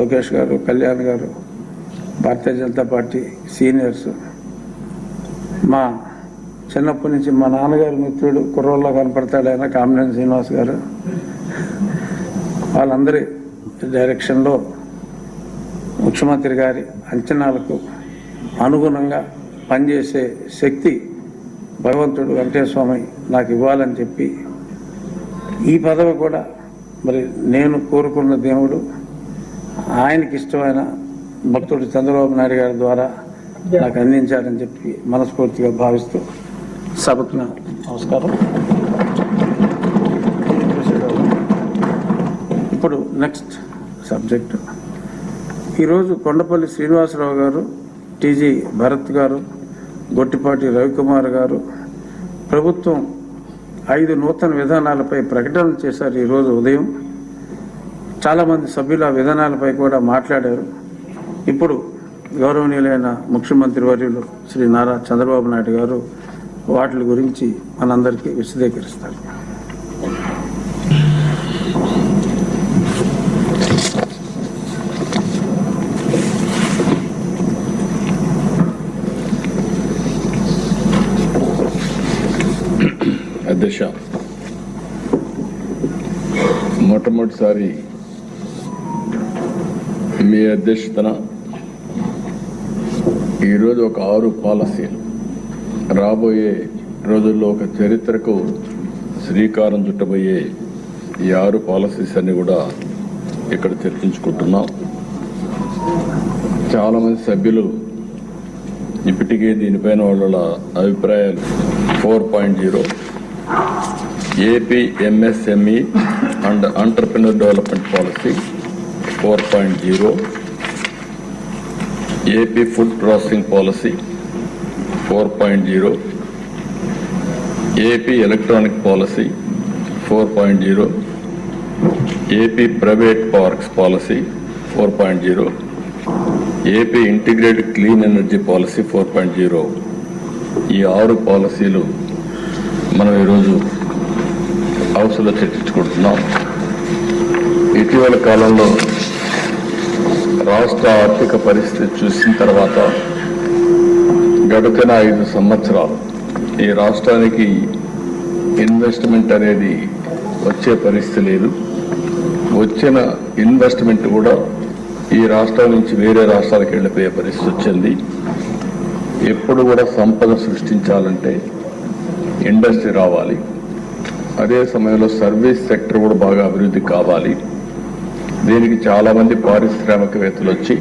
లోకేష్ గారు కళ్యాణ్ గారు Bharatiya Janata party seniors మా చిన్నప్పటి నుంచి మా నాన్నగారి మిత్రుడు కుర్రోల్లో కనపడతాడు ఆయన కామినేని శ్రీనివాస్ గారు. వాళ్ళందరి డైరెక్షన్లో ముఖ్యమంత్రి గారి అంచనాలకు అనుగుణంగా పనిచేసే శక్తి భగవంతుడు వెంకటేశ్వర స్వామి నాకు ఇవ్వాలని చెప్పి ఈ పదవి కూడా మరి నేను కోరుకున్న దేవుడు. ఆయనకి ఇష్టమైన భక్తుడు చంద్రబాబు నాయుడు గారి ద్వారా నాకు అందించారని చెప్పి మనస్ఫూర్తిగా భావిస్తూ సభకు నమస్కారం. ఇప్పుడు నెక్స్ట్ సబ్జెక్టు. ఈరోజు కొండపల్లి శ్రీనివాసరావు గారు టీజీ భరత్ గారు గొట్టిపాటి రవికుమార్ గారు ప్రభుత్వం ఐదు నూతన విధానాలపై ప్రకటనలు చేశారు ఈరోజు ఉదయం. చాలామంది సభ్యుల విధానాలపై కూడా మాట్లాడారు. ఇప్పుడు గౌరవనీయులైన ముఖ్యమంత్రి వర్యులు శ్రీ నారా చంద్రబాబు నాయుడు గారు వాటి గురించి మనందరికీ విశదీకరిస్తారు. అధ్యక్ష మొట్టమొదటిసారి మీ అధ్యక్షతన ఈరోజు ఒక ఆరు పాలసీలు. రాబోయే రోజుల్లో ఒక చరిత్రకు శ్రీకారం చుట్టబోయే ఈ ఆరు పాలసీస్ అన్ని కూడా ఇక్కడ చర్చించుకుంటున్నాం. చాలామంది సభ్యులు ఇప్పటికే దీనిపైన వాళ్ళ అభిప్రాయాలు four point zero. AP MSME and entrepreneur development policy four point zero. AP food processing policy four point zero. AP electronic policy four point zero. AP private parks policy four point zero. AP integrated clean energy policy four point zero. ఈ ఆరు పాలసీలు మనం ఈరోజు హౌస్లో చర్చించుకుంటున్నాం. ఇటీవల కాలంలో రాష్ట్ర ఆర్థిక పరిస్థితి చూసిన తర్వాత గడిచిన ఐదు సంవత్సరాలు ఈ రాష్ట్రానికి ఇన్వెస్ట్మెంట్ అనేది వచ్చే పరిస్థితి లేదు. వచ్చిన ఇన్వెస్ట్మెంట్ కూడా ఈ రాష్ట్రం నుంచి వేరే రాష్ట్రాలకు వెళ్ళిపోయే పరిస్థితి వచ్చింది. ఎప్పుడు కూడా సంపద సృష్టించాలంటే ఇండస్ట్రీ రావాలి. అదే సమయంలో సర్వీస్ సెక్టర్ కూడా బాగా అభివృద్ధి కావాలి. దీనికి చాలామంది పారిశ్రామికవేత్తలు వచ్చి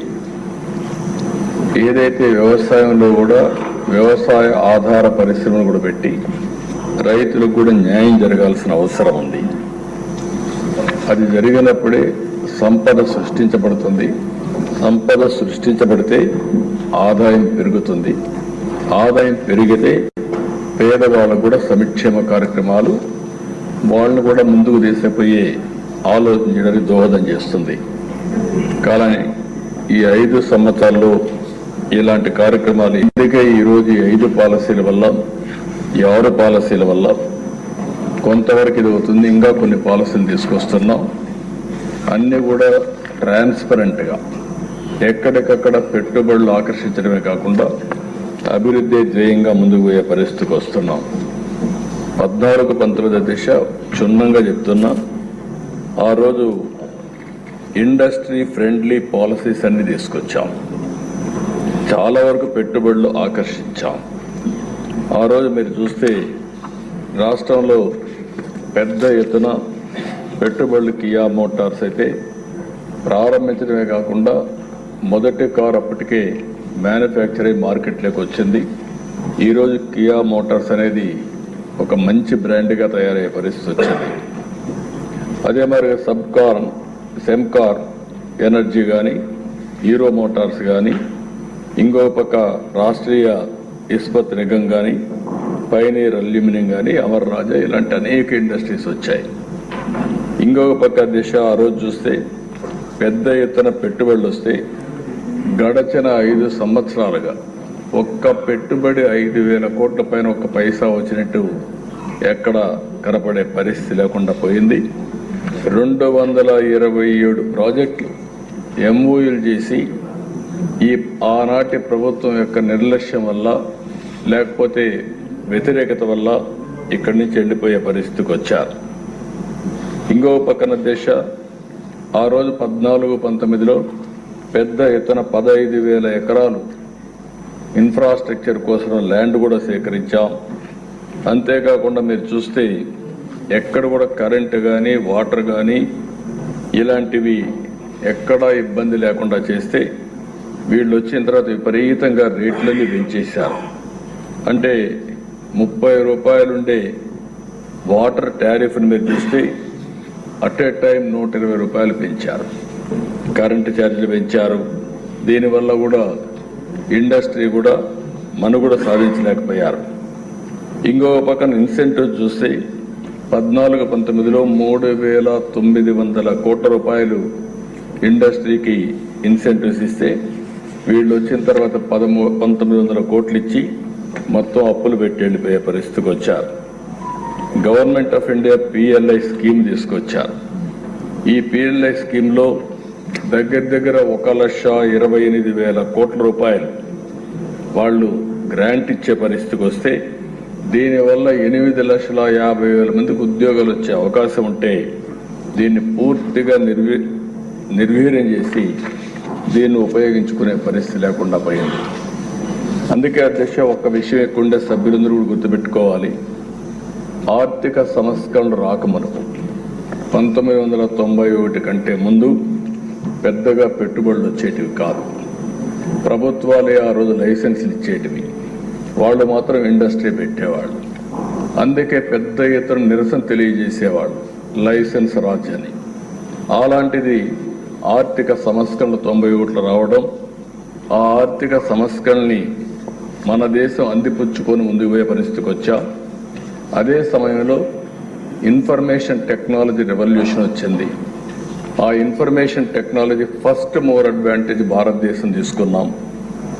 ఏదైతే వ్యవసాయంలో కూడా వ్యవసాయ ఆధార పరిశ్రమను కూడా పెట్టి రైతులకు కూడా న్యాయం జరగాల్సిన అవసరం ఉంది. అది జరిగినప్పుడే సంపద సృష్టించబడుతుంది. సంపద సృష్టించబడితే ఆదాయం పెరుగుతుంది. ఆదాయం పెరిగితే పేదవాళ్ళకు కూడా సంక్షేమ కార్యక్రమాలు వాళ్ళని కూడా ముందుకు తీసుకుపోయే ఆలోచించడానికి దోహదం చేస్తుంది. కానీ ఈ ఐదు సంవత్సరాల్లో ఇలాంటి కార్యక్రమాలు ఎందుకే ఈరోజు ఈ ఐదు పాలసీల వల్ల ఈ ఆరు పాలసీల వల్ల కొంతవరకు ఇది అవుతుంది. ఇంకా కొన్ని పాలసీలు తీసుకొస్తున్నాం. అన్నీ కూడా ట్రాన్స్పరెంట్గా. ఎక్కడికక్కడ పెట్టుబడులు ఆకర్షించడమే కాకుండా అభివృద్ధి ధ్యేయంగా ముందుకు పోయే పరిస్థితికి వస్తున్నాం. పద్నాలుగు పంతొమ్మిది దిశ క్షుణ్ణంగా చెప్తున్నా. ఆ రోజు ఇండస్ట్రీ ఫ్రెండ్లీ పాలసీస్ అన్ని తీసుకొచ్చాం. చాలా వరకు పెట్టుబడులు ఆకర్షించాం. ఆ రోజు మీరు చూస్తే రాష్ట్రంలో పెద్ద ఎత్తున పెట్టుబడులు కియా మోటార్స్ అయితే ప్రారంభించడమే కాకుండా మొదటి కార్ అప్పటికే మ్యానుఫ్యాక్చరింగ్ మార్కెట్లోకి వచ్చింది. ఈరోజు కియా మోటార్స్ అనేది ఒక మంచి బ్రాండ్గా తయారయ్యే పరిస్థితి వచ్చింది. అదే మరి సబ్కార్న్ సెమ్కార్ ఎనర్జీ కానీ హీరో మోటార్స్ కానీ ఇంకో పక్క రాష్ట్రీయ ఇస్పత్ నిగం కానీ పైనీర్ అల్యూమినియం కానీ అమర్ రాజా ఇలాంటి అనేక ఇండస్ట్రీస్ వచ్చాయి. ఇంకొక పక్క దిశ ఆ రోజు చూస్తే పెద్ద ఎత్తున పెట్టుబడులు వస్తే గడచిన ఐదు సంవత్సరాలుగా ఒక్క పెట్టుబడి ఐదు వేల కోట్ల పైన ఒక్క పైసా వచ్చినట్టు ఎక్కడ కనపడే పరిస్థితి లేకుండా పోయింది. రెండు వందల ఇరవై ఏడు ప్రాజెక్టులు ఎంఓయూలు చేసి ఈ ఆనాటి ప్రభుత్వం యొక్క నిర్లక్ష్యం వల్ల లేకపోతే వ్యతిరేకత వల్ల ఇక్కడి నుంచి వెళ్ళిపోయే పరిస్థితికి వచ్చారు. ఇంకో పక్కన దేశ ఆ రోజు పద్నాలుగు పంతొమ్మిదిలో పెద్ద ఎత్తున పదహైదు వేల ఎకరాలు ఇన్ఫ్రాస్ట్రక్చర్ కోసం ల్యాండ్ కూడా సేకరించాం. అంతేకాకుండా మీరు చూస్తే ఎక్కడ కూడా కరెంటు కానీ వాటర్ కానీ ఇలాంటివి ఎక్కడా ఇబ్బంది లేకుండా చేస్తే వీళ్ళు వచ్చిన తర్వాత విపరీతంగా రేట్లని పెంచేశారు. అంటే ముప్పై రూపాయలుండే వాటర్ టారిఫ్ని మీరు చూస్తే అట్ ఏ టైం నూట ఇరవై రూపాయలు పెంచారు. కరెంటు ఛార్జీలు పెంచారు. దీనివల్ల కూడా ఇండస్ట్రీ కూడా మనుగడ సాధించలేకపోయారు. ఇంకొక పక్కన ఇన్సెంటివ్ చూస్తే పద్నాలుగు పంతొమ్మిదిలో మూడు వేల తొమ్మిది వందల కోట్ల రూపాయలు ఇండస్ట్రీకి ఇన్సెంటివ్స్ ఇస్తే వీళ్ళు వచ్చిన తర్వాత పదమూ పంతొమ్మిది వందల కోట్లు ఇచ్చి మొత్తం అప్పులు పెట్టి వెళ్ళిపోయే పరిస్థితికి వచ్చారు. Government of India PLI scheme తీసుకొచ్చారు. ఈ పిఎల్ఐ స్కీమ్లో దగ్గర దగ్గర ఒక లక్ష ఇరవై ఎనిమిది వేల కోట్ల రూపాయలు వాళ్ళు గ్రాంట్ ఇచ్చే పరిస్థితికి వస్తే దీనివల్ల ఎనిమిది లక్షల యాభై వేల మందికి ఉద్యోగాలు వచ్చే అవకాశం ఉంటే దీన్ని పూర్తిగా నిర్వీ నిర్వీర్యం చేసి దీన్ని ఉపయోగించుకునే పరిస్థితి లేకుండా పోయింది. అందుకే అధ్యక్ష ఒక్క విషయం ఎక్కువండే సభ్యులందరూ కూడా గుర్తుపెట్టుకోవాలి. ఆర్థిక సంస్కరణ రాకమునుపు పంతొమ్మిది వందల తొంభై ఒకటి కంటే ముందు పెద్దగా పెట్టుబడులు వచ్చేటివి కాదు. ప్రభుత్వాలే ఆ రోజు లైసెన్సులు ఇచ్చేటివి. వాళ్ళు మాత్రం ఇండస్ట్రీ పెట్టేవాళ్ళు. అందుకే పెద్ద ఎత్తున నిరసన తెలియజేసేవాళ్ళు. లైసెన్స్ రాజ్యాన్ని అలాంటిది ఆర్థిక సంస్కరణలు తొంభై ఒకటిలో రావడం ఆ ఆర్థిక సంస్కరణని మన దేశం అందిపుచ్చుకొని ముందుకు పోయే పరిస్థితికి వచ్చా. అదే సమయంలో ఇన్ఫర్మేషన్ టెక్నాలజీ రెవల్యూషన్ వచ్చింది. ఆ information technology first more advantage భారతదేశం తీసుకున్నాం.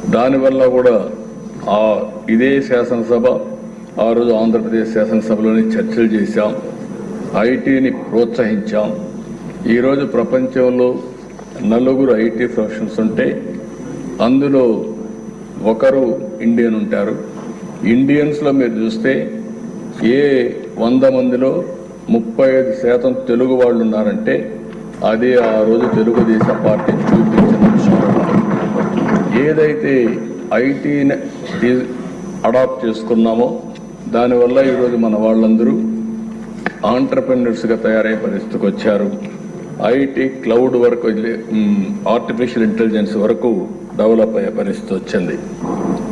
దానివల్ల కూడా ఆ ఇదే శాసనసభ ఆ రోజు ఆంధ్రప్రదేశ్ శాసనసభలోని చర్చలు చేశాం ఐటీని ప్రోత్సహించాం. ఈరోజు ప్రపంచంలో నలుగురు ఐటీ ప్రొఫెషన్స్ ఉంటే అందులో ఒకరు ఇండియన్ ఉంటారు. ఇండియన్స్లో మీరు చూస్తే ఏ వంద మందిలో ముప్పై ఐదు శాతం తెలుగు వాళ్ళు ఉన్నారంటే అది ఆ రోజు తెలుగుదేశం పార్టీ చూపించిన ఏదైతే ఐటీని అడాప్ట్ చేసుకున్నామో దానివల్ల ఈరోజు మన వాళ్ళందరూ ఆంటర్ప్రెన్యూర్స్గా తయారయ్యే పరిస్థితికి వచ్చారు. ఐటీ క్లౌడ్ వరకు ఆర్టిఫిషియల్ ఇంటెలిజెన్స్ వరకు డెవలప్ అయ్యే పరిస్థితి వచ్చింది.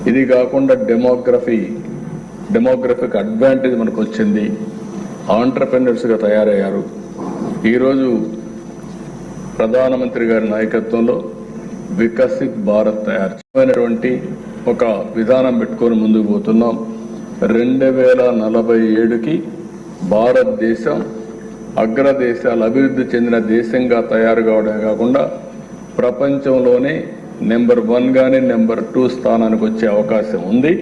ఇది కాకుండా డెమోగ్రఫీ డెమోగ్రఫిక్ అడ్వాంటేజ్ మనకు వచ్చింది. ఆంటర్ప్రెన్యూర్స్గా తయారయ్యారు. ఈరోజు ప్రధానమంత్రి గారి నాయకత్వంలో వికసిత్ భారత్ తయారు చేయమైనటువంటి ఒక విధానం పెట్టుకొని ముందుకు పోతున్నాం. రెండు వేల నలభై ఏడుకి భారతదేశం అగ్రదేశాలు అభివృద్ధి చెందిన దేశంగా తయారు కావడమే కాకుండా ప్రపంచంలోనే నెంబర్ వన్ కానీ నెంబర్ టూ స్థానానికి వచ్చే అవకాశం ఉంది.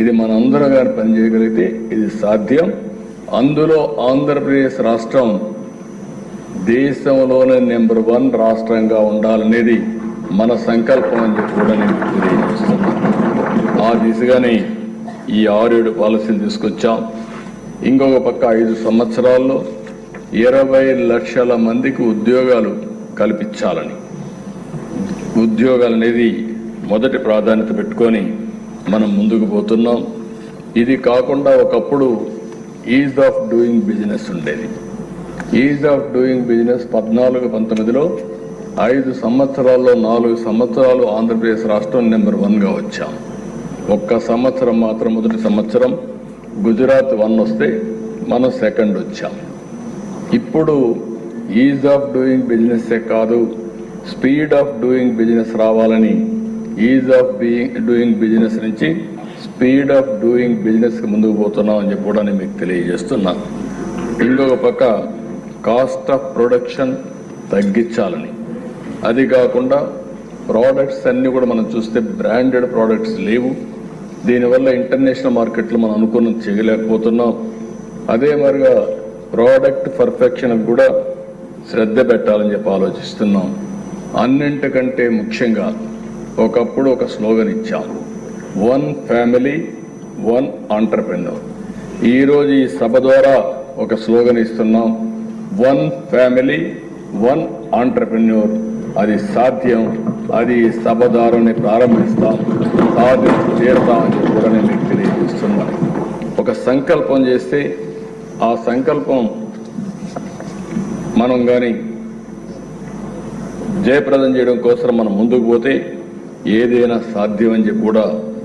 ఇది మనందరం కానీ పనిచేయగలిగితే ఇది సాధ్యం. అందులో ఆంధ్రప్రదేశ్ రాష్ట్రం దేశంలోనే నెంబర్ వన్ రాష్ట్రంగా ఉండాలనేది మన సంకల్పం అని చెప్పి కూడా నేను తెలియజేస్తున్నాను. ఆ దిశగానే ఈ ఆరేడు పాలసీలు తీసుకొచ్చాం. ఇంకొక పక్క ఐదు సంవత్సరాల్లో ఇరవై లక్షల మందికి ఉద్యోగాలు కల్పించాలని. ఉద్యోగాలు అనేది మొదటి ప్రాధాన్యత పెట్టుకొని మనం ముందుకు పోతున్నాం. ఇది కాకుండా ఒకప్పుడు ఈజ్ ఆఫ్ డూయింగ్ బిజినెస్ ఉండేది. ఈజ్ ఆఫ్ డూయింగ్ బిజినెస్ పద్నాలుగు పంతొమ్మిదిలో ఐదు సంవత్సరాల్లో నాలుగు సంవత్సరాలు ఆంధ్రప్రదేశ్ రాష్ట్రం నెంబర్ వన్గా వచ్చాం. ఒక్క సంవత్సరం మాత్రం మొదటి సంవత్సరం గుజరాత్ వన్ వస్తే మనం సెకండ్ వచ్చాం. ఇప్పుడు ఈజ్ ఆఫ్ డూయింగ్ బిజినెస్సే కాదు స్పీడ్ ఆఫ్ డూయింగ్ బిజినెస్ రావాలని ease of being doing business నుంచి స్పీడ్ ఆఫ్ డూయింగ్ బిజినెస్ ముందుకు పోతున్నాం అని చెప్పడానికి మీకు తెలియజేస్తున్నాను ఇంకొక పక్క కాస్ట్ ఆఫ్ ప్రొడక్షన్ తగ్గించాలని. అది కాకుండా ప్రోడక్ట్స్ అన్నీ కూడా మనం చూస్తే బ్రాండెడ్ ప్రోడక్ట్స్ లేవు. దీనివల్ల ఇంటర్నేషనల్ మార్కెట్లో మనం అనుకున్నది చేయలేకపోతున్నాం. అదే మరిగా ప్రోడక్ట్ పర్ఫెక్షన్ కూడా శ్రద్ధ పెట్టాలని చెప్పి ఆలోచిస్తున్నాం. అన్నింటికంటే ముఖ్యంగా ఒకప్పుడు ఒక స్లోగన్ ఇచ్చాం వన్ ఫ్యామిలీ వన్ ఆంటర్ప్రెన్యూర్ ఈరోజు ఈ సభ ద్వారా ఒక స్లోగన్ ఇస్తున్నాం. వన్ ఫ్యామిలీ వన్ ఆంటర్ప్రెన్యూర్ అది సాధ్యం. అది సభ ద్వారానే ప్రారంభిస్తాం. సాధించి తీరుతామని చెప్పి కూడా నేను మీకు తెలియజేస్తున్నాను. ఒక సంకల్పం చేస్తే ఆ సంకల్పం మనం కానీ జయప్రదం చేయడం కోసం మనం ముందుకు పోతే ఏదైనా సాధ్యం అని చెప్పి కూడా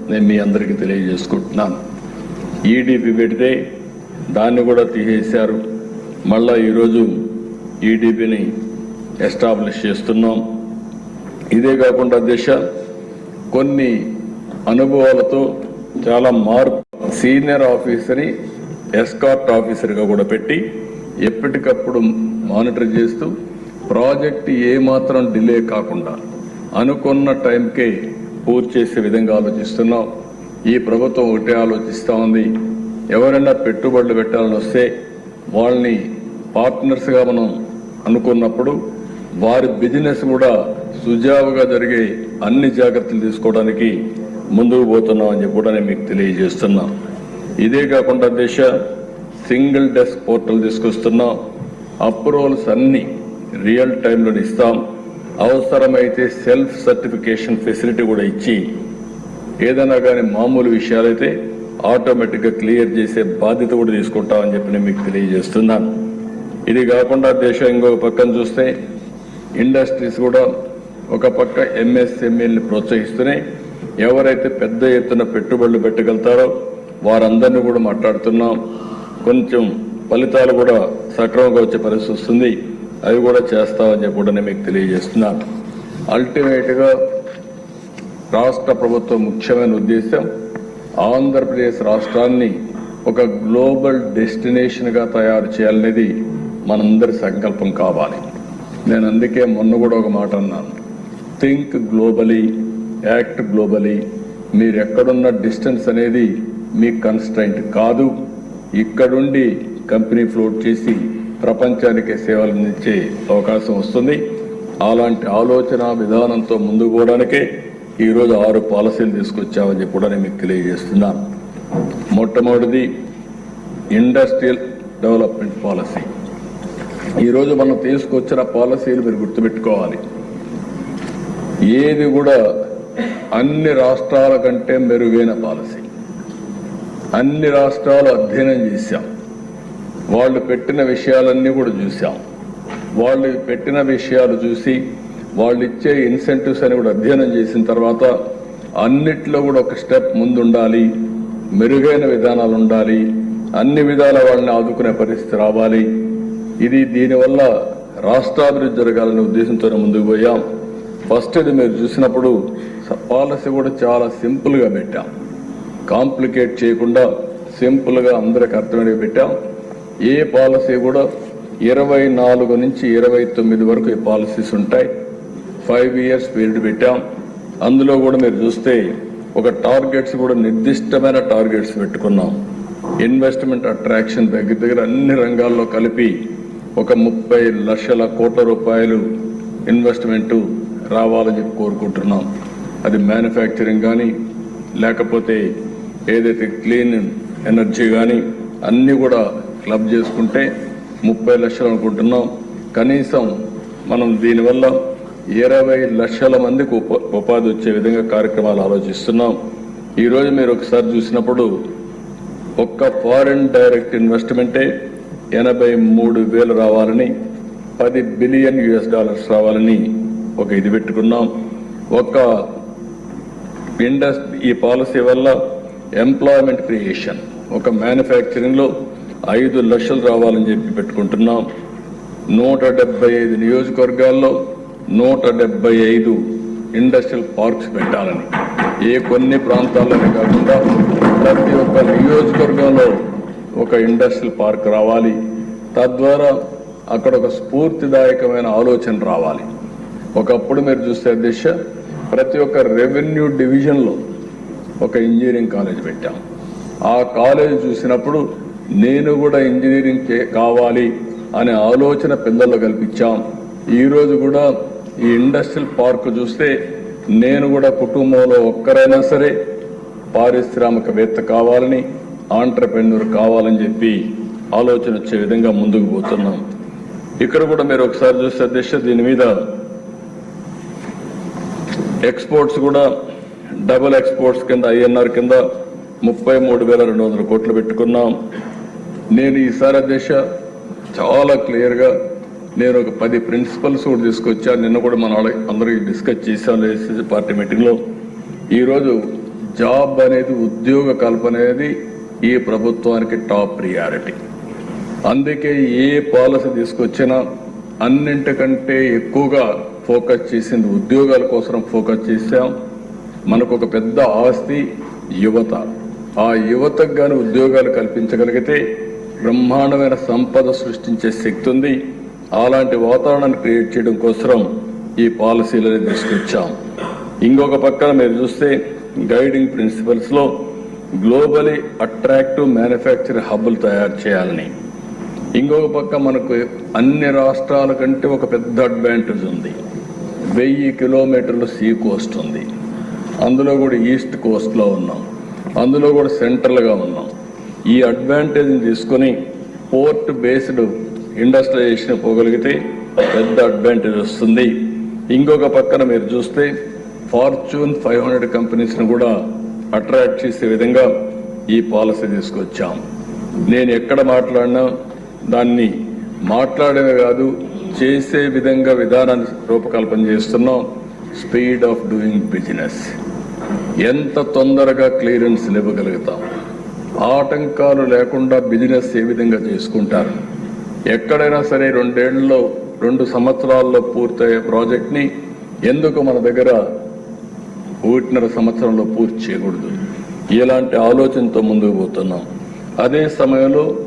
నేను మీ అందరికీ తెలియజేసుకుంటున్నాను. ఈడీపీ పెడితే దాన్ని కూడా తీసేశారు. మళ్ళా ఈరోజు ఈడీపీని ఎస్టాబ్లిష్ చేస్తున్నాం. ఇదే కాకుండా దిశ కొన్ని అనుభవాలతో చాలా మార్పు సీనియర్ ఆఫీసర్ని ఎస్కార్ట్ ఆఫీసర్గా కూడా పెట్టి ఎప్పటికప్పుడు మానిటర్ చేస్తూ ప్రాజెక్ట్ ఏమాత్రం డిలే కాకుండా అనుకున్న టైంకే పూర్తి చేసే విధంగా ఆలోచిస్తున్నాం. ఈ ప్రభుత్వం ఒకటే ఆలోచిస్తూ ఉంది. ఎవరైనా పెట్టుబడులు పెట్టాలని వస్తే వాళ్ళని పార్ట్నర్స్గా మనం అనుకున్నప్పుడు వారి బిజినెస్ కూడా సుజావుగా జరిగే అన్ని జాగ్రత్తలు తీసుకోవడానికి ముందుకు పోతున్నాం అని చెప్పి కూడా నేను మీకు తెలియజేస్తున్నాం. ఇదే కాకుండా దేశ సింగిల్ డెస్క్ పోర్టల్ తీసుకొస్తున్నాం. అప్రూవల్స్ అన్ని రియల్ టైంలో ఇస్తాం. అవసరమైతే సెల్ఫ్ సర్టిఫికేషన్ ఫెసిలిటీ కూడా ఇచ్చి ఏదైనా కానీ మామూలు విషయాలైతే ఆటోమేటిక్గా క్లియర్ చేసే బాధ్యత కూడా తీసుకుంటామని చెప్పి నేను మీకు తెలియజేస్తున్నాను ఇది కాకుండా దేశం ఇంకొక పక్కన చూస్తే ఇండస్ట్రీస్ కూడా ఒక పక్క ఎంఎస్ఎంఈని ప్రోత్సహిస్తూనే ఎవరైతే పెద్ద ఎత్తున పెట్టుబడులు పెట్టగలుగుతారో వారందరినీ కూడా మాట్లాడుతున్నాం. కొంచెం ఫలితాలు కూడా సక్రమంగా వచ్చే పరిస్థితి వస్తుంది. అవి కూడా చేస్తామని చెప్పి కూడా నేను మీకు తెలియజేస్తున్నాను అల్టిమేట్గా రాష్ట్ర ప్రభుత్వం ముఖ్యమైన ఉద్దేశం ఆంధ్రప్రదేశ్ రాష్ట్రాన్ని ఒక గ్లోబల్ డెస్టినేషన్గా తయారు చేయాలనేది మనందరి సంకల్పం కావాలి. నేను అందుకే మొన్న కూడా ఒక మాట అన్నాను. Think globally act globally. మీరు ఎక్కడున్న డిస్టెన్స్ అనేది మీ కన్స్ట్రైంట్ కాదు. ఇక్కడుండి కంపెనీ ఫ్లోట్ చేసి ప్రపంచానికి సేవలు అందించే అవకాశం వస్తుంది. అలాంటి ఆలోచన విధానంతో ముందుకు పోవడానికే ఈరోజు ఆరు పాలసీలు తీసుకొచ్చామని చెప్పి కూడా నేను మీకు తెలియజేస్తున్నాను. మొట్టమొదటిది ఇండస్ట్రియల్ డెవలప్మెంట్ పాలసీ. ఈరోజు మనం తీసుకొచ్చిన పాలసీలు మీరు గుర్తుపెట్టుకోవాలి. ఏది కూడా అన్ని రాష్ట్రాల కంటే మెరుగైన పాలసీ. అన్ని రాష్ట్రాలు అధ్యయనం చేశాం. వాళ్ళు పెట్టిన విషయాలన్నీ కూడా చూసాం వాళ్ళు పెట్టిన విషయాలు చూసి వాళ్ళు ఇచ్చే ఇన్సెంటివ్స్ అని కూడా అధ్యయనం చేసిన తర్వాత అన్నిట్లో కూడా ఒక స్టెప్ ముందుండాలి మెరుగైన విధానాలు ఉండాలి అన్ని విధాల వాళ్ళని ఆదుకునే పరిస్థితి రావాలి. ఇది దీనివల్ల రాష్ట్రాభివృద్ధి జరగాలనే ఉద్దేశంతో ముందుకు పోయాం. ఫస్ట్ ఇది మీరు చూసినప్పుడు పాలసీ కూడా చాలా సింపుల్గా పెట్టాం. కాంప్లికేట్ చేయకుండా సింపుల్గా అందరికి అర్థమయ్యే పెట్టాం. ఏ పాలసీ కూడా ఇరవై నాలుగు నుంచి ఇరవై తొమ్మిది వరకు ఈ పాలసీస్ ఉంటాయి. ఫైవ్ ఇయర్స్ పీరియడ్ పెట్టాం. అందులో కూడా మీరు చూస్తే ఒక టార్గెట్స్ కూడా నిర్దిష్టమైన టార్గెట్స్ పెట్టుకున్నాం. ఇన్వెస్ట్మెంట్ అట్రాక్షన్ దగ్గర దగ్గర అన్ని రంగాల్లో కలిపి ఒక ముప్పై లక్షల కోట్ల రూపాయలు ఇన్వెస్ట్మెంట్ రావాలని చెప్పి కోరుకుంటున్నాం. అది మ్యానుఫ్యాక్చరింగ్ కానీ లేకపోతే ఏదైతే క్లీన్ ఎనర్జీ కానీ అన్నీ కూడా క్లబ్ చేసుకుంటే ముప్పై లక్షలు అనుకుంటున్నాం. కనీసం మనం దీనివల్ల ఇరవై లక్షల మందికి ఉప ఉపాధి వచ్చే విధంగా కార్యక్రమాలు ఆలోచిస్తున్నాం. ఈరోజు మీరు ఒకసారి చూసినప్పుడు ఒక్క ఫారిన్ డైరెక్ట్ ఇన్వెస్ట్మెంటే ఎనభై మూడు వేలు రావాలని పది బిలియన్ యుఎస్ డాలర్స్ రావాలని ఒక ఇది పెట్టుకున్నాం. ఒక ఇండస్ ఈ పాలసీ వల్ల ఎంప్లాయ్మెంట్ క్రియేషన్ ఒక మ్యానుఫ్యాక్చరింగ్లో ఐదు లక్షలు రావాలని చెప్పి పెట్టుకుంటున్నాం. నూట డెబ్బై ఐదు నియోజకవర్గాల్లో నూట డెబ్బై ఐదు ఇండస్ట్రియల్ పార్క్స్ పెట్టాలని. ఏ కొన్ని ప్రాంతాల్లోనే కాకుండా ప్రతి ఒక్క నియోజకవర్గంలో ఒక ఇండస్ట్రియల్ పార్క్ రావాలి. తద్వారా అక్కడ ఒక స్ఫూర్తిదాయకమైన ఆలోచన రావాలి. ఒకప్పుడు మీరు చూస్తే దిశ ప్రతి ఒక్క రెవెన్యూ డివిజన్లో ఒక ఇంజనీరింగ్ కాలేజ్ పెట్టాం. ఆ కాలేజ్ చూసినప్పుడు నేను కూడా ఇంజనీరింగ్ చే కావాలి అనే ఆలోచన పిల్లల్లో కల్పించాం. ఈరోజు కూడా ఈ ఇండస్ట్రియల్ పార్క్ చూస్తే నేను కూడా కుటుంబంలో ఒక్కరైనా సరే పారిశ్రామికవేత్త కావాలని ఆంటర్ప్రెన్యూర్ కావాలని చెప్పి ఆలోచన వచ్చే విధంగా ముందుకు పోతున్నాం. ఇక్కడ కూడా మీరు ఒకసారి చూస్తే అధ్యక్ష దీని మీద ఎక్స్పోర్ట్స్ కూడా డబుల్ ఎక్స్పోర్ట్స్ కింద ఐఎన్ఆర్ కింద ముప్పై మూడు వేల రెండు వందల కోట్లు పెట్టుకున్నాం. నేను ఈసారి అధ్యక్ష చాలా క్లియర్గా నేను ఒక పది ప్రిన్సిపల్స్ కూడా తీసుకొచ్చాను. నిన్న కూడా మన అందరికీ డిస్కస్ చేశాను ఎస్ఎస్సీ పార్టీ మీటింగ్లో ఈరోజు జాబ్ అనేది ఉద్యోగ కల్పన అనేది ఈ ప్రభుత్వానికి టాప్ ప్రియారిటీ అందుకే ఏ పాలసీ తీసుకొచ్చినా అన్నింటికంటే ఎక్కువగా ఫోకస్ చేసింది ఉద్యోగాల కోసం ఫోకస్ చేశాం. మనకు ఒక పెద్ద ఆస్తి యువత. ఆ యువతకు కానీ ఉద్యోగాలు కల్పించగలిగితే బ్రహ్మాండమైన సంపద సృష్టించే శక్తి ఉంది అలాంటి వాతావరణాన్ని క్రియేట్ చేయడం కోసం ఈ పాలసీలని తీసుకొచ్చాం. ఇంకొక పక్కన మీరు చూస్తే గైడింగ్ ప్రిన్సిపల్స్లో గ్లోబలీ అట్రాక్టివ్ మ్యానుఫ్యాక్చర్ హబ్బులు తయారు చేయాలని. ఇంకొక పక్క మనకు అన్ని రాష్ట్రాల కంటే ఒక పెద్ద అడ్వాంటేజ్ ఉంది. వెయ్యి కిలోమీటర్లు సీ కోస్ట్ ఉంది. అందులో కూడా ఈస్ట్ కోస్ట్లో ఉన్నాం. అందులో కూడా సెంట్రల్గా ఉన్నాం. ఈ అడ్వాంటేజ్ని తీసుకొని పోర్ట్ బేస్డ్ ఇండస్ట్రియలైజేషన్ పోగలిగితే పెద్ద అడ్వాంటేజ్ వస్తుంది. ఇంకొక పక్కన మీరు చూస్తే ఫార్చ్యూన్ ఫైవ్ హండ్రెడ్ కంపెనీస్ని కూడా అట్రాక్ట్ చేసే విధంగా ఈ పాలసీ తీసుకొచ్చాం. నేను ఎక్కడ మాట్లాడినా దాన్ని మాట్లాడమే కాదు చేసే విధంగా విధానాన్ని రూపకల్పన చేస్తున్నాం. స్పీడ్ ఆఫ్ డూయింగ్ బిజినెస్ ఎంత తొందరగా క్లియరెన్స్ ఇవ్వగలుగుతాం. ఆటంకాలు లేకుండా బిజినెస్ ఏ విధంగా చేసుకుంటారు. ఎక్కడైనా సరే రెండేళ్ళలో రెండు సంవత్సరాల్లో పూర్తయ్యే ప్రాజెక్ట్ని ఎందుకు మన దగ్గర ఒకటిన్నర సంవత్సరంలో పూర్తి చేయకూడదు? ఇలాంటి ఆలోచనతో ముందుకు పోతున్నాం. అదే సమయంలో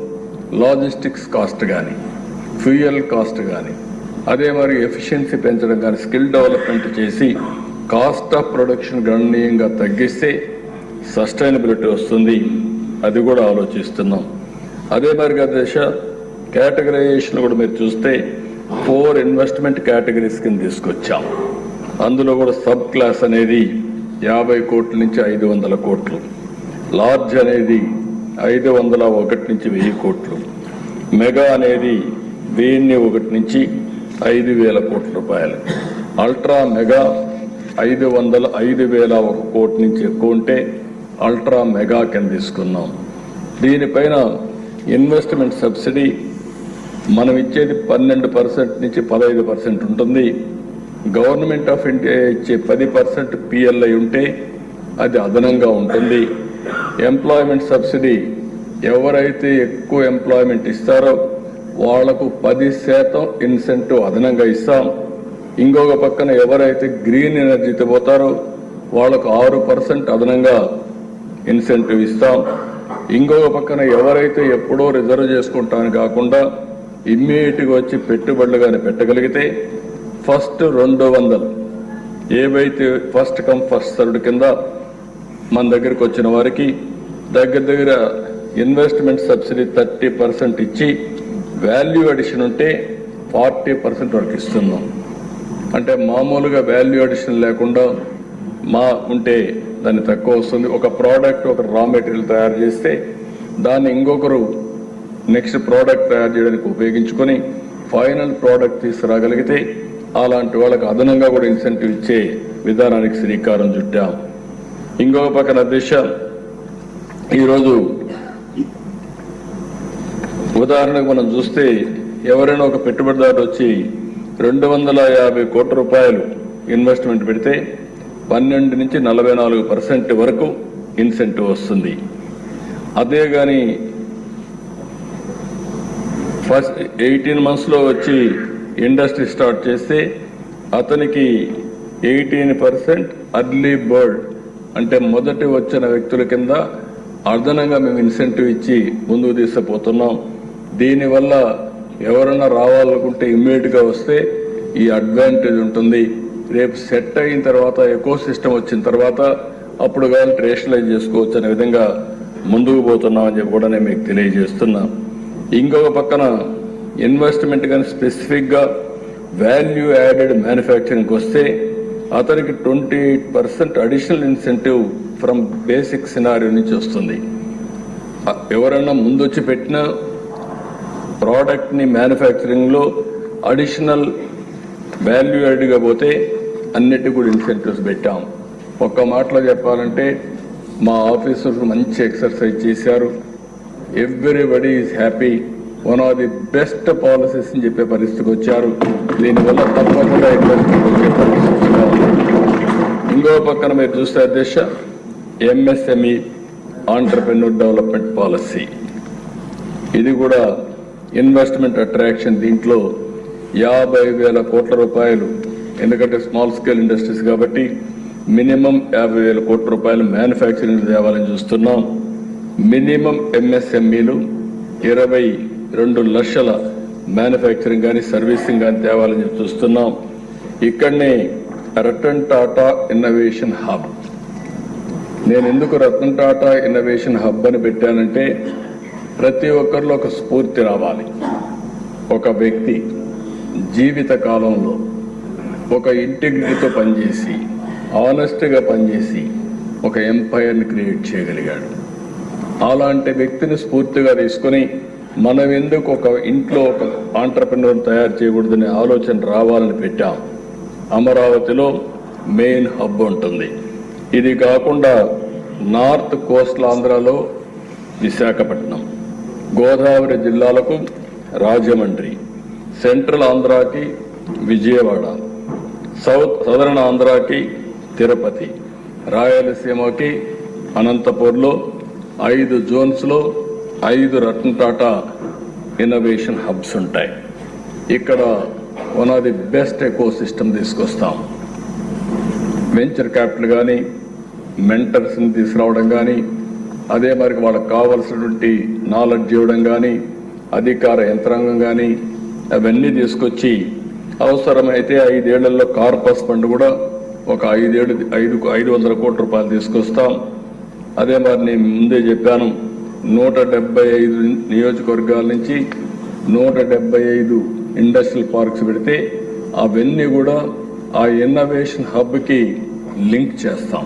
లాజిస్టిక్స్ కాస్ట్ కానీ ఫ్యూయల్ కాస్ట్ కానీ అదే మరి ఎఫిషియన్సీ పెంచడం కానీ స్కిల్ డెవలప్మెంట్ చేసి కాస్ట్ ఆఫ్ ప్రొడక్షన్ గణనీయంగా తగ్గిస్తే సస్టైనబిలిటీ వస్తుంది. అది కూడా ఆలోచిస్తున్నాం. అదే మరిగా దశ కేటగరైజేషన్ కూడా మీరు చూస్తే ఫోర్ ఇన్వెస్ట్మెంట్ కేటగిరీస్ కింద తీసుకొచ్చాం. అందులో కూడా సబ్ క్లాస్ అనేది యాభై కోట్ల నుంచి ఐదు వందల కోట్లు. లార్జ్ అనేది ఐదు వందల ఒకటి నుంచి వెయ్యి కోట్లు. మెగా అనేది దీన్ని ఒకటి నుంచి ఐదు వేల కోట్ల రూపాయలు. అల్ట్రా మెగా ఐదు వందల ఐదు వేల ఒక కోటి నుంచి ఎక్కువ ఉంటే అల్ట్రా మెగా కింద తీసుకున్నాం. దీనిపైన ఇన్వెస్ట్మెంట్ సబ్సిడీ మనం ఇచ్చేది పన్నెండు పర్సెంట్ నుంచి పదహైదు పర్సెంట్ ఉంటుంది. గవర్నమెంట్ ఆఫ్ ఇండియా ఇచ్చే పది పర్సెంట్ పిఎల్ఐ ఉంటే అది అదనంగా ఉంటుంది. ఎంప్లాయ్మెంట్ సబ్సిడీ ఎవరైతే ఎక్కువ ఎంప్లాయ్మెంట్ ఇస్తారో వాళ్ళకు పది శాతం ఇన్సెంటివ్ అదనంగా ఇస్తాం. ఇంకొక పక్కన ఎవరైతే గ్రీన్ ఎనర్జీతో పోతారో వాళ్ళకు ఆరు పర్సెంట్ అదనంగా ఇన్సెంటివ్ ఇస్తాం. ఇంకొక పక్కన ఎవరైతే ఎప్పుడో రిజర్వ్ చేసుకుంటాను కాకుండా ఇమ్మీడియట్గా వచ్చి పెట్టుబడులు కానీ పెట్టగలిగితే ఫస్ట్ రెండు వందలు. ఏవైతే ఫస్ట్ కమ్ ఫస్ట్ సర్వ్డ్ కింద మన దగ్గరికి వచ్చిన వారికి దగ్గర దగ్గర ఇన్వెస్ట్మెంట్ సబ్సిడీ థర్టీ పర్సెంట్ ఇచ్చి వాల్యూ అడిషన్ ఉంటే ఫార్టీ పర్సెంట్ వరకు ఇస్తున్నాం. అంటే మామూలుగా వాల్యూ అడిషన్ లేకుండా మా ఉంటే దాన్ని తక్కువ వస్తుంది. ఒక ప్రోడక్ట్ ఒక రా మెటీరియల్ తయారు చేస్తే దాన్ని ఇంకొకరు నెక్స్ట్ ప్రోడక్ట్ తయారు చేయడానికి ఉపయోగించుకొని ఫైనల్ ప్రోడక్ట్ తీసుకురాగలిగితే అలాంటి వాళ్ళకి అదనంగా కూడా ఇన్సెంటివ్ ఇచ్చే విధానానికి శ్రీకారం చుట్టాం. ఇంకొక పక్కన దిశ ఈరోజు ఉదాహరణకు మనం చూస్తే ఎవరైనా ఒక పెట్టుబడిదారు వచ్చి రెండు వందల యాభై కోట్ల రూపాయలు ఇన్వెస్ట్మెంట్ పెడితే పన్నెండు నుంచి నలభై నాలుగు పర్సెంట్ వరకు ఇన్సెంటివ్ వస్తుంది. అదే కానీ ఫస్ట్ ఎయిటీన్ మంత్స్లో వచ్చి ఇండస్ట్రీ స్టార్ట్ చేస్తే అతనికి ఎయిటీన్ పర్సెంట్ అర్లీ బర్డ్ అంటే మొదటి వచ్చిన వ్యక్తుల కింద అదనంగా మేము ఇన్సెంటివ్ ఇచ్చి ముందుకు తీసుకుపోతున్నాం. దీనివల్ల ఎవరైనా రావాలనుకుంటే ఇమ్మీడియట్గా వస్తే ఈ అడ్వాంటేజ్ ఉంటుంది. రేపు సెట్ అయిన తర్వాత ఎకో సిస్టమ్ వచ్చిన తర్వాత అప్పుడు కానీ రేషనలైజ్ చేసుకోవచ్చు అనే విధంగా ముందుకు పోతున్నామని చెప్పి కూడా నేను మీకు తెలియజేస్తున్నా. ఇంకొక పక్కన ఇన్వెస్ట్మెంట్ కానీ స్పెసిఫిక్గా వాల్యూ యాడెడ్ మ్యానుఫ్యాక్చరింగ్కి వస్తే అతనికి twenty eight percent additional incentive from basic scenario నుంచి వస్తుంది. ఎవరన్నా ఎవరన్నా ముందొచ్చి పెట్టిన ప్రోడక్ట్ని మ్యానుఫ్యాక్చరింగ్లో అడిషనల్ వాల్యూ యాడ్గా పోతే అన్నిటి కూడా ఇన్సెంటివ్స్ పెట్టాం. ఒక్క మాటలో చెప్పాలంటే మా ఆఫీసర్స్ మంచి ఎక్సర్సైజ్ చేశారు. Everybody is happy. One of the best policies అని చెప్పే పరిస్థితికి వచ్చారు. దీనివల్ల తప్పకుండా ఇన్వెస్ట్మెంట్ వచ్చే ఇంకో పక్కన మీరు చూస్తే అధ్యక్ష ఎంఎస్ఎంఈ ఆంటర్ప్రెన్యూర్ డెవలప్మెంట్ పాలసీ ఇది కూడా ఇన్వెస్ట్మెంట్ అట్రాక్షన్ దీంట్లో యాభై వేల కోట్ల రూపాయలు. ఎందుకంటే స్మాల్ స్కేల్ ఇండస్ట్రీస్ కాబట్టి మినిమం యాభై వేల కోట్ల రూపాయలు మ్యానుఫ్యాక్చరింగ్ తేవాలని చూస్తున్నాం. మినిమం ఎంఎస్ఎంఈలు ఇరవై రెండు లక్షల మ్యానుఫ్యాక్చరింగ్ కానీ సర్వీసింగ్ కానీ తేవాలని చెప్పి చూస్తున్నాం. ఇక్కడనే రతన్ టాటా ఇన్నోవేషన్ హబ్. నేను ఎందుకు రతన్ టాటా ఇన్నోవేషన్ హబ్ అని పెట్టానంటే ప్రతి ఒక్కరిలో ఒక స్ఫూర్తి రావాలి. ఒక వ్యక్తి జీవిత కాలంలో ఒక ఇంటిగ్రిటీతో పనిచేసి ఆనెస్ట్గా పనిచేసి ఒక ఎంపైర్ని క్రియేట్ చేయగలిగాడు. అలాంటి వ్యక్తిని స్ఫూర్తిగా తీసుకొని మనం ఎందుకు ఒక ఇంట్లో ఒక ఆంటర్ప్రినర్ తయారు చేయకూడదనే ఆలోచన రావాలని పెట్టాం. అమరావతిలో మెయిన్ హబ్ ఉంటుంది. ఇది కాకుండా నార్త్ కోస్టల్ ఆంధ్రాలో విశాఖపట్నం. గోదావరి జిల్లాలకు రాజమండ్రి సెంట్రల్ ఆంధ్రాకి విజయవాడ సౌత్ సదరన్ ఆంధ్రాకి తిరుపతి రాయలసీమకి అనంతపూర్లో ఐదు జోన్స్లో ఐదు రతన్ టాటా ఇన్నోవేషన్ హబ్స్ ఉంటాయి. ఇక్కడ one of the best ecosystem తీసుకొస్తాం. వెంచర్ క్యాపిటల్ కానీ మెంటర్స్ని తీసుకురావడం కానీ అదే మరి వాళ్ళకి కావలసినటువంటి నాలెడ్జ్ ఇవ్వడం కానీ అధికార యంత్రాంగం కానీ అవన్నీ తీసుకొచ్చి అవసరమైతే ఐదేళ్ళలో కార్పస్ ఫండ్ కూడా ఒక ఐదేళ్ళు ఐదు ఐదు వందల కోట్ల రూపాయలు తీసుకొస్తాం. అదే మరి నేను ముందే చెప్పాను నూట డెబ్బై ఐదు నియోజకవర్గాల నుంచి నూట డెబ్బై ఐదు ఇండస్ట్రియల్ పార్క్స్ పెడితే అవన్నీ కూడా ఆ ఇన్నోవేషన్ హబ్కి లింక్ చేస్తాం.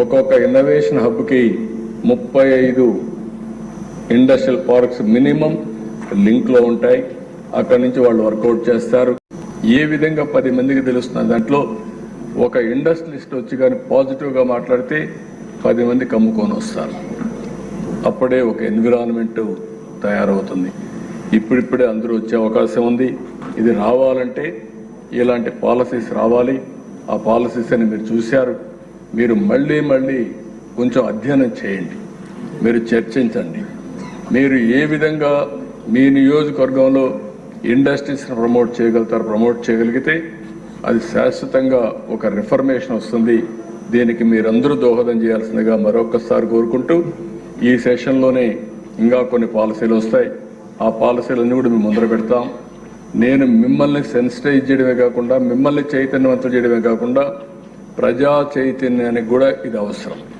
ఒక్కొక్క ఇన్నోవేషన్ హబ్కి ముప్పై ఐదు ఇండస్ట్రియల్ పార్క్స్ మినిమం లింక్లో ఉంటాయి. అక్కడి నుంచి వాళ్ళు వర్కౌట్ చేస్తారు. ఏ విధంగా పది మందికి తెలుస్తుంది దాంట్లో ఒక ఇండస్ట్రియలిస్ట్ వచ్చి కానీ పాజిటివ్గా మాట్లాడితే పది మంది కమ్ముకొని వస్తారు. అప్పుడే ఒక ఎన్విరాన్మెంట్ తయారవుతుంది. ఇప్పుడిప్పుడే అందరూ వచ్చే అవకాశం ఉంది. ఇది రావాలంటే ఇలాంటి పాలసీస్ రావాలి. ఆ పాలసీస్ అని మీరు చూశారు. మీరు మళ్ళీ మళ్ళీ కొంచెం అధ్యయనం చేయండి. మీరు చర్చించండి. మీరు ఏ విధంగా మీ నియోజకవర్గంలో ఇండస్ట్రీస్ని ప్రమోట్ చేయగలుగుతారు ప్రమోట్ చేయగలిగితే అది శాశ్వతంగా ఒక రిఫర్మేషన్ వస్తుంది. దీనికి మీరందరూ దోహదం చేయాల్సిందిగా మరొకసారి కోరుకుంటూ ఈ సెషన్లోనే ఇంకా కొన్ని పాలసీలు వస్తాయి. ఆ పాలసీలన్నీ కూడా మేము ముందర పెడతాం. నేను మిమ్మల్ని సెన్సిటైజ్ చేయడమే కాకుండా మిమ్మల్ని చైతన్యవంతం చేయడమే కాకుండా ప్రజా చైతన్యానికి కూడా ఇది అవసరం.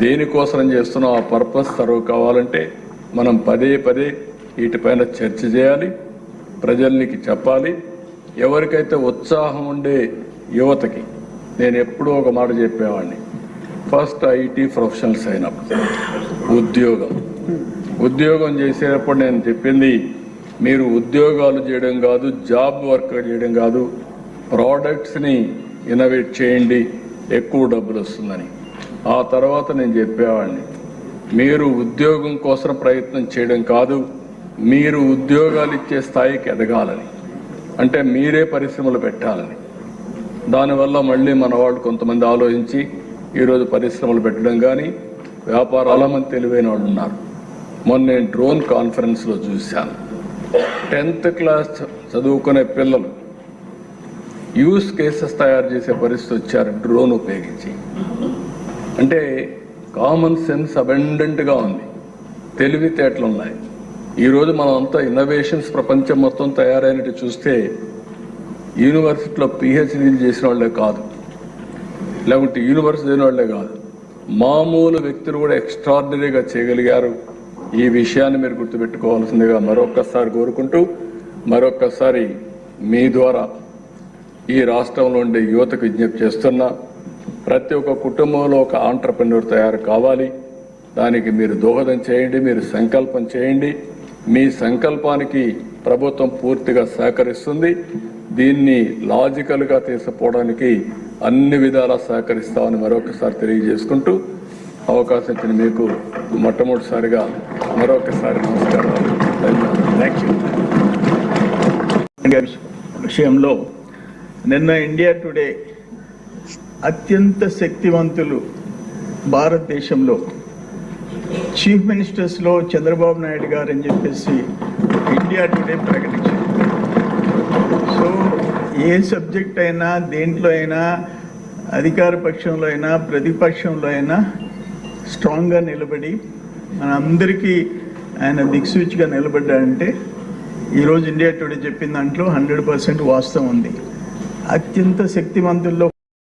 దేనికోసం చేస్తున్నాం ఆ పర్పస్ సర్వ్ కావాలంటే మనం పదే పదే వీటిపైన చర్చ చేయాలి ప్రజల్నికి చెప్పాలి. ఎవరికైతే ఉత్సాహం ఉండే యువతకి నేను ఎప్పుడూ ఒక మాట చెప్పేవాడిని. ఫస్ట్ ఐటీ ప్రొఫెషనల్స్ అయినప్పుడు ఉద్యోగం. ఉద్యోగం చేసేటప్పుడు నేను చెప్పింది మీరు ఉద్యోగాలు చేయడం కాదు జాబ్ వర్క్ చేయడం కాదు ప్రోడక్ట్స్ని ఇన్నోవేట్ చేయండి ఎక్కువ డబ్బులు వస్తుందని. ఆ తర్వాత నేను చెప్పేవాడిని మీరు ఉద్యోగం కోసం ప్రయత్నం చేయడం కాదు మీరు ఉద్యోగాలు ఇచ్చే స్థాయికి ఎదగాలని అంటే మీరే పరిశ్రమలు పెట్టాలని. దానివల్ల మళ్ళీ మన వాళ్ళు కొంతమంది ఆలోచించి ఈరోజు పరిశ్రమలు పెట్టడం కానీ వ్యాపారాల మంది తెలివైన వాళ్ళు ఉన్నారు. మొన్న నేను డ్రోన్ కాన్ఫరెన్స్లో చూశాను. టెన్త్ క్లాస్ చదువుకునే పిల్లలు యూస్ కేసెస్ తయారు చేసే పరిస్థితి వచ్చారు డ్రోన్ ఉపయోగించి. అంటే కామన్ సెన్స్ అబెండెంట్గా ఉంది. తెలివితేటలు ఉన్నాయి. ఈరోజు మనం అంతా ఇన్నోవేషన్స్ ప్రపంచం మొత్తం తయారైనట్టు చూస్తే యూనివర్సిటీలో పిహెచ్డీలు చేసిన వాళ్ళే కాదు. లేకుంటే యూనివర్సిటీ అయిన వాళ్ళే కాదు. మామూలు వ్యక్తులు కూడా ఎక్స్ట్రాడినరీగా చేయగలిగారు. ఈ విషయాన్ని మీరు గుర్తుపెట్టుకోవాల్సిందిగా మరొక్కసారి కోరుకుంటూ మరొక్కసారి మీ ద్వారా ఈ రాష్ట్రంలో ఉండే యువతకు విజ్ఞప్తి చేస్తున్నా. ప్రతి ఒక్క కుటుంబంలో ఒక ఆంటర్ప్రెన్యూర్ తయారు కావాలి. దానికి మీరు దోహదం చేయండి మీరు సంకల్పం చేయండి. మీ సంకల్పానికి ప్రభుత్వం పూర్తిగా సహకరిస్తుంది. దీన్ని లాజికల్గా తీసుకుపోవడానికి అన్ని విధాలా సహకరిస్తామని మరొకసారి తెలియజేసుకుంటూ అవకాశం ఇచ్చిన మీకు మొట్టమొదటిసారిగా మరొకసారి నమస్కారం థ్యాంక్ యూ. విషయంలో నిన్న ఇండియా టుడే అత్యంత శక్తివంతులు భారతదేశంలో. చీఫ్ మినిస్టర్స్లో చంద్రబాబు నాయుడు గారు అని చెప్పేసి ఇండియా టుడే ప్రకటించారు సో ఏ సబ్జెక్ట్ అయినా దేంట్లో అయినా అధికార పక్షంలో అయినా ప్రతిపక్షంలో అయినా స్ట్రాంగ్గా నిలబడి మన అందరికీ ఆయన దిక్సూచిగా నిలబడ్డాడంటే ఈరోజు ఇండియా టుడే చెప్పిన దాంట్లో హండ్రెడ్ పర్సెంట్ వాస్తవం ఉంది. అత్యంత శక్తివంతుల్లో